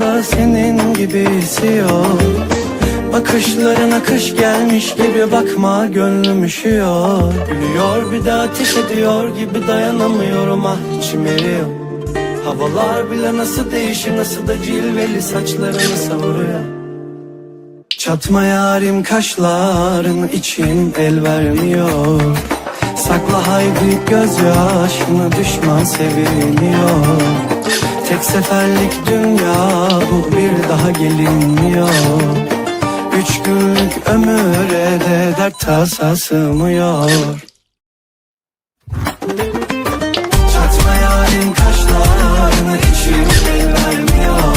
Da senin gibisi yok Bakışlarına kış gelmiş gibi bakma gönlüm üşüyor. Gülüyor bir de ateş ediyor gibi dayanamıyorum ah içim eriyor. Havalar bile nasıl değişir nasıl da cilveli saçlarını savuruyor. Çatma yarim kaşların için el vermiyor. Sakla haydi gözyaşını düşman seviniyor Tek seferlik dünya bu bir daha gelinmiyor. Üç günlük ömüre de dert tasa sığmıyor Çatma yarim kaşlarını için el vermiyor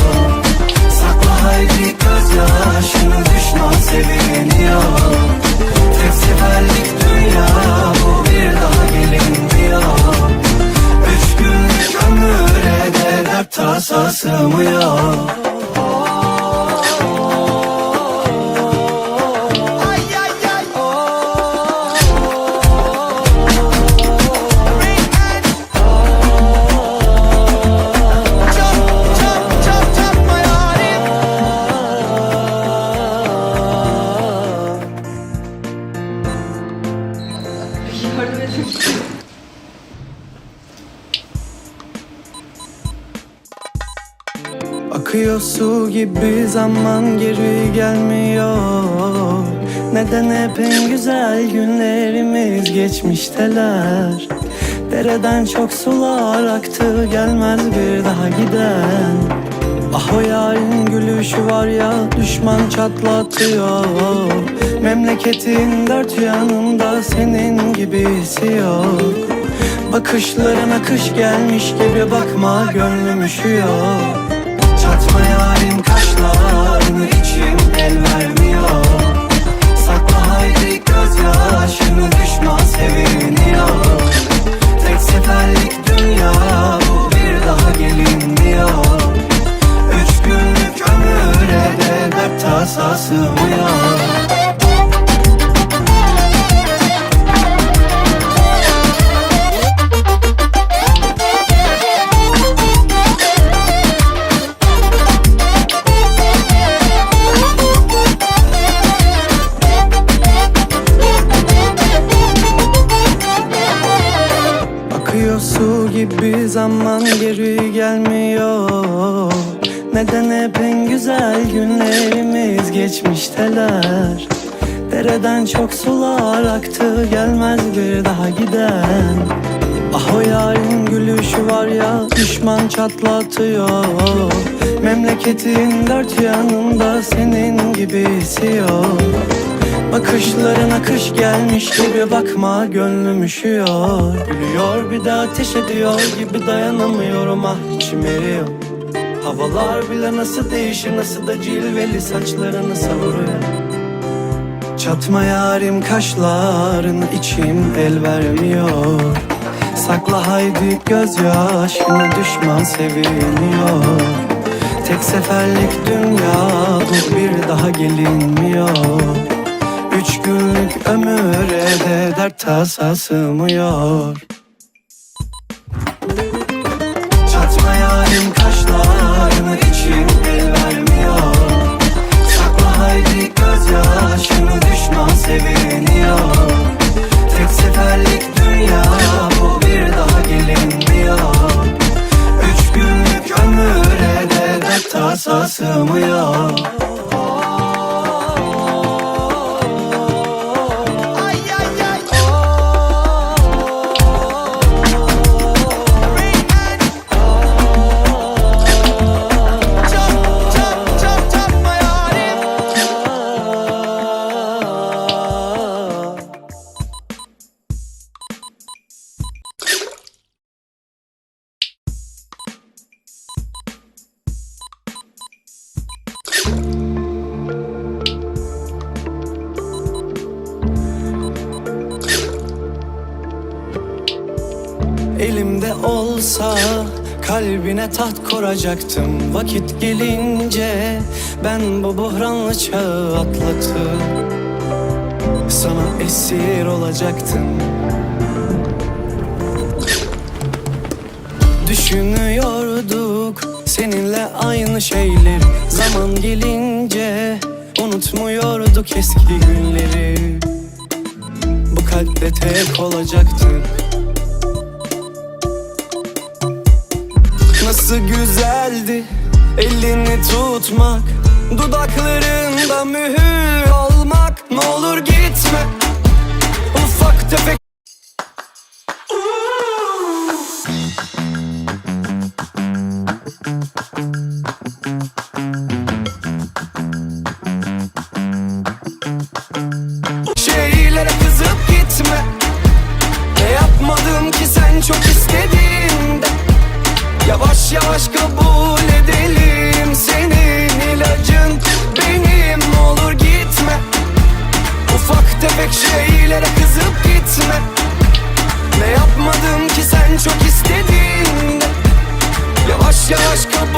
Akıyor su gibi zaman geri gelmiyor. Neden hep en güzel günlerimiz geçmişteler? Dereden çok sular aktı gelmez bir daha giden. Ah o yarın gülüşü var ya düşman çatlatıyor. Memleketin dört yanında senin gibisi yok. Bakışlarına kış gelmiş gibi bakma gönlüm üşüyor Çatma yarim kaşlarını içim el vermiyor gibi zaman geri gelmiyor. Neden hep en güzel günlerimiz geçmişteler? Dereden çok sular aktı gelmez bir daha giden. Ah o yarın gülüşü var ya düşman çatlatıyor. Memleketin dört yanında senin gibisi yok Bakışlarına kış gelmiş gibi bakma gönlüm üşüyor. Gülüyor bir de ateş ediyor gibi dayanamıyorum ah içim eriyor. Havalar bile nasıl değişir nasıl da cilveli saçlarını savuruyor. Çatma yarim kaşların içim el vermiyor. Sakla haydi gözyaşını düşman seviniyor. Tek seferlik dünya bu bir daha gelinmiyor Üç günlük ömüre de dert tasa sığmıyor Çatma yarim kaşlarını içim el vermiyor. Sakla haydi gözyaşını düşman seviniyor. Tek seferlik dünya bu bir daha gelinmiyor. Üç günlük ömüre de dert tasa sığmıyor Elimde olsa kalbine taht kuracaktım Vakit gelince ben bu buhranlı çağı atlatıp Sana esir olacaktım. Düşünüyorduk Seninle aynı şeyleri. Zaman gelince Unutmuyorduk eski günleri. Bu kalpte tek olacaktın Nasıl güzeldi elini tutmak Dudaklarında mühür olmak. Ne olur gitme Ufak tefek Yavaş kabul edelim. Senin ilacın benim olur gitme. Ufak tefek şeylere kızıp gitme. Ne yapmadım ki sen çok istediğinde? Yavaş yavaş kabul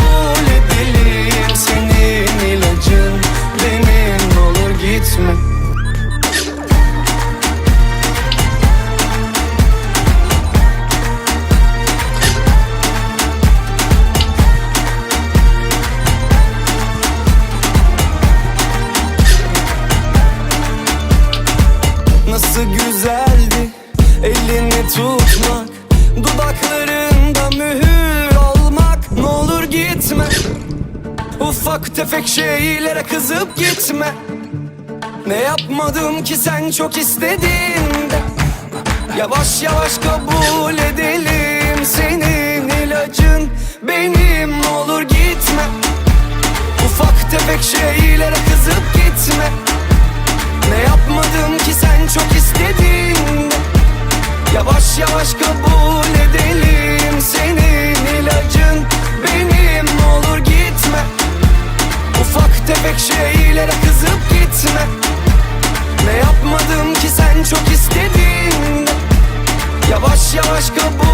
Ufak tefek şeylere kızıp gitme. Ne yapmadım ki sen çok istediğinde Yavaş yavaş kabul edelim Senin ilacın. Benim olur gitme. Ufak tefek şeylere kızıp gitme. Ne yapmadım ki sen çok istediğinde Yavaş yavaş kabul edelim Senin Yavaş yavaş kabul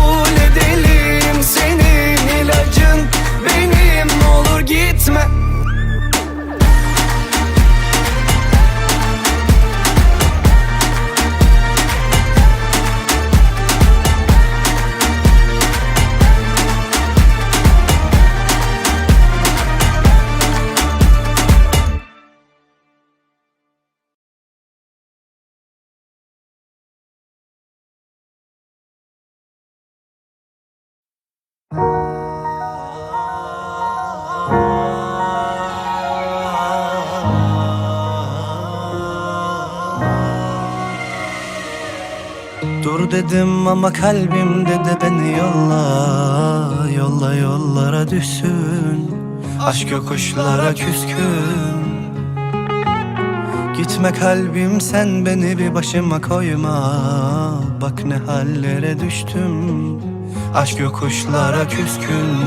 Dedim ama kalbimde de beni yolla Yolla yollara düşsün Aşk yokuşlara küskün. Gitme kalbim sen beni bir başıma koyma Bak ne hallere düştüm Aşk yokuşlara küskün